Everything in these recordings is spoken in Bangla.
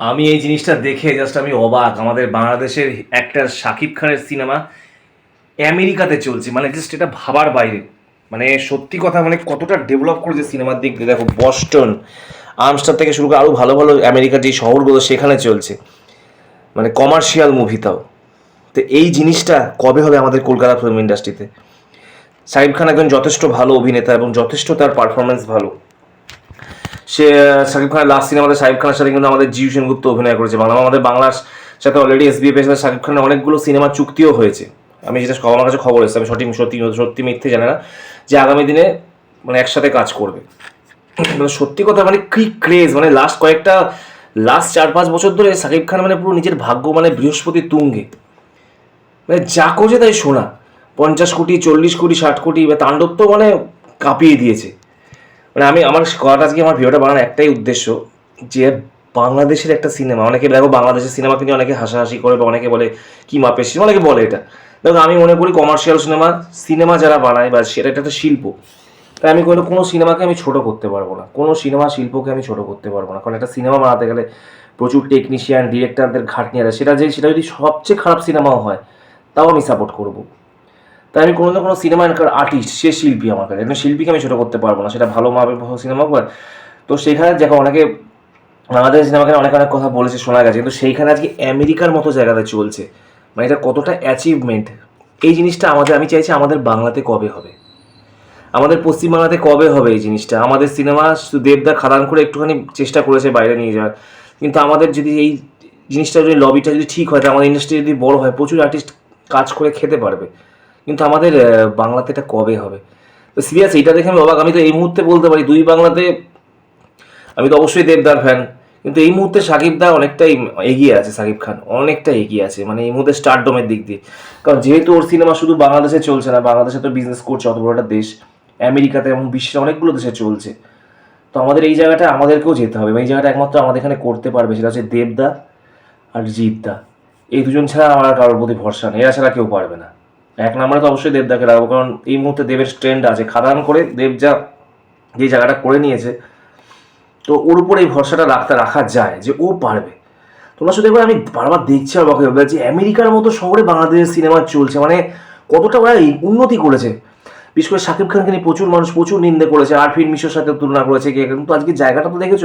আমি এই জিনিসটা দেখে জাস্ট আমি অবাক। আমাদের বাংলাদেশের একটা শাকিব খানের সিনেমা আমেরিকাতে চলছে। মানে জাস্ট এটা ভাবার বাইরে। মানে সত্যি কথা মানে কতটা ডেভেলপ করেছে সিনেমার দিক দিয়ে। দেখো বস্টন আমস্টার থেকে শুরু করে আরও ভালো ভালো আমেরিকার যে শহরগুলো সেখানে চলছে। মানে কমার্শিয়াল মুভি তাও। তো এই জিনিসটা কবে হবে আমাদের কলকাতা ফিল্ম ইন্ডাস্ট্রিতে সাকিব খান একজন যথেষ্ট ভালো অভিনেতা এবং যথেষ্ট তার পারফরমেন্স ভালো। সে, শাকিব খানের লাস্ট সিনেমাতে শাকিব খানের সাথে কিন্তু আমাদের জিউ সেনগুপ্ত অভিনয় করেছে। বাংলা আমাদের বাংলার সাথে অলরেডি এস বিএফ সাথে শাকিব খানের অনেকগুলো সিনেমা চুক্তিও হয়েছে। আমি যেটা আমার কাছে খবর এসেছে, আমি সঠিক, সত্যি সত্যি মিথ্যে জানি না যে আগামী দিনে মানে একসাথে কাজ করবে। মানে সত্যি কথা মানে কি ক্রেজ মানে লাস্ট কয়েকটা লাস্ট চার পাঁচ বছর ধরে শাকিব খান মানে পুরো নিজের ভাগ্য মানে বৃহস্পতি তুঙ্গে। মানে যা করছে তাই শোনা পঞ্চাশ কোটি, চল্লিশ কোটি, ষাট কোটি বা তাণ্ডব তো মানে কাঁপিয়ে দিয়েছে। মানে আমি আমার করাটা আজকে, আমার ভিডিওটা বানানোর একটাই উদ্দেশ্য যে বাংলাদেশের একটা সিনেমা, অনেকে দেখো বাংলাদেশের সিনেমা কিন্তু অনেকে হাসাহাসি করে বা অনেকে বলে, কি মাপের সিনেমা? অনেকে বলে এটা। দেখো, আমি মনে করি কমার্শিয়াল সিনেমা সিনেমা যারা বানায় বা সেটা একটা শিল্প, তাই আমি কোনো কোনো সিনেমাকে আমি ছোট করতে পারব না। কোনো সিনেমা শিল্পকে আমি ছোট করতে পারব না। কারণ একটা সিনেমা বানাতে গেলে প্রচুর টেকনিশিয়ান ডিরেক্টরদের খাটনি আছে। সেটা যে, সেটা যদি সবচেয়ে খারাপ সিনেমাও হয়, তাও আমি সাপোর্ট করব। তাই আমি কোনো না কোনো সিনেমা আর্টিস্ট সে শিল্পী আমার কাছে। একজন শিল্পীকে আমি ছোটো করতে পারব না, সেটা ভালো মাপে সিনেমা হোক তো সেখানে দেখো, অনেকে আমাদের সিনেমাকে অনেক অনেক কথা বলেছে, শোনা গেছে, কিন্তু সেইখানে আজকে আমেরিকার মতো জায়গাতে চলছে। মানে এটা কতটা অ্যাচিভমেন্ট এই জিনিসটা আমাদের, আমি চাইছি আমাদের বাংলাতে কবে হবে? আমাদের পশ্চিমবাংলাতে কবে হবে এই জিনিসটা? আমাদের সিনেমা দেবদা খাদান করে একটুখানি চেষ্টা করেছে বাইরে নিয়ে যাওয়ার। কিন্তু আমাদের যদি এই জিনিসটা যদি লবিটা যদি ঠিক হয় আমাদের ইন্ডাস্ট্রি যদি বড় হয়, প্রচুর আর্টিস্ট কাজ করে খেতে পারবে। কিন্তু আমাদের বাংলাতে এটা কবে হবে? তো সিরিয়াস এটা দেখে আমি অবাক। আমি তো এই মুহূর্তে বলতে পারি, দুই বাংলাতে আমি তো অবশ্যই দেবদার ফ্যান। কিন্তু এই মুহূর্তে সাকিব দা অনেকটাই এগিয়ে আছে, সাকিব খান অনেকটা এগিয়ে আছে মানে এই মুহূর্তে স্টারডমের দিক দিয়ে। কারণ যেহেতু ওর সিনেমা শুধু বাংলাদেশে চলছে না, বাংলাদেশে তো বিজনেস করছে অত বড় একটা দেশ। আমেরিকাতে এবং বিশ্বের অনেকগুলো দেশে চলছে। তো আমাদের এই জায়গাটা আমাদেরকেও যেতে হবে এই জায়গাটা একমাত্র আমাদের এখানে করতে পারবে, সেটা হচ্ছে দেবদা আর জিৎদা। এই দুজন ছাড়া আমার কারোর প্রতি ভরসা নেই, এরা ছাড়া কেউ পারবে না। এক নম্বরে তো অবশ্যই দেবদাকে রাখব, কারণ এই মুহূর্তে দেবের ট্রেন্ড আছে। খাদান করে দেব যা যে জায়গাটা করে নিয়েছে, তো ওর উপর এই ভরসাটা রাখতে রাখা যায় যে ও পারবে। তোমরা শুধু এবার আমি বারবার দেখছি আর বাকি যে আমেরিকার মতো শহরে বাংলাদেশের সিনেমা চলছে মানে কতটা ওরা উন্নতি করেছে। বিশেষ করে শাকিব খানকে নিয়ে প্রচুর মানুষ প্রচুর নিন্দে করেছে, আরফিন মিশোর সাথে তুলনা করেছে কে কিন্তু আজকে জায়গাটা তো দেখেছ?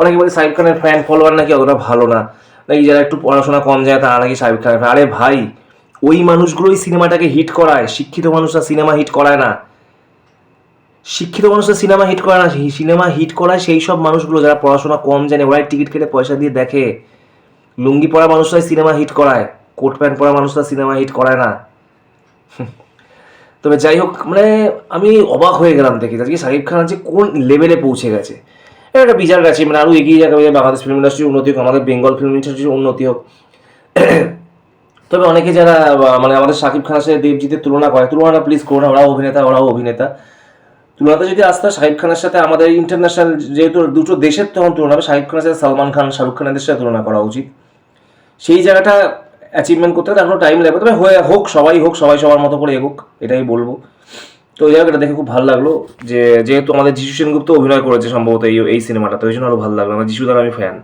অনেকে বলে শাকিব খানের ফ্যান ফলোয়ার নাকি অতটা ভালো না। নাকি যারা একটু পড়াশোনা কম যায় তারা নাকি শাকিব খানের। আরে ভাই ওই মানুষগুলোই সিনেমাটাকে হিট করায়। শিক্ষিত মানুষরা সিনেমা হিট করায় না। শিক্ষিত মানুষরা সিনেমা হিট করে না। সিনেমা হিট করায় সেই সব মানুষগুলো যারা পড়াশোনা কম জানে, ওরাই টিকিট কেটে পয়সা দিয়ে দেখে। লুঙ্গি পরা মানুষরাই সিনেমা হিট করায়। কোট প্যান্ট পরা মানুষরা সিনেমা হিট করায় না। তবে যাই হোক মানে আমি অবাক হয়ে গেলাম দেখে। আজকে শাকিব খান আছে কোন লেভেলে পৌঁছে গেছে? এটা একটা বিচার গেছে মানে আরও এগিয়ে যাবে বাংলাদেশ ফিল্ম ইন্ডাস্ট্রির উন্নতি হোক, আমাদের বেঙ্গল ফিল্ম ইন্ডাস্ট্রির উন্নতি হোক। তবে অনেকে যারা মানে আমাদের শাকিব খানের সাথে দেবজিতের তুলনা করে, তুলনা প্লিজ করো না ওরাও অভিনেতা ওরাও অভিনেতা। তুলনাতে যদি আসতে শাকিব খানের সাথে আমাদের ইন্টারন্যাশনাল যেহেতু দুটো দেশের তখন তুলনা হবে, শাকিব খানের সাথে সালমান খান, শাহরুখ খানের সাথে তুলনা করা উচিত। সেই জায়গাটা অ্যাচিভমেন্ট করতে এখনও টাইম লাগবে, তবে হয়ে হোক, সবাই হোক, সবাই সবার মতো করে এগোক, এটাই বলব। তো এই জায়গাটা দেখে খুব ভালো লাগল যে, যেহেতু আমাদের যিশু সেনগুপ্ত অভিনয় করেছে সম্ভবত এই এই সিনেমাটা তো ওই জন্য আরও ভালো লাগল, আমার যিশু দ্বারা আমি ফ্যান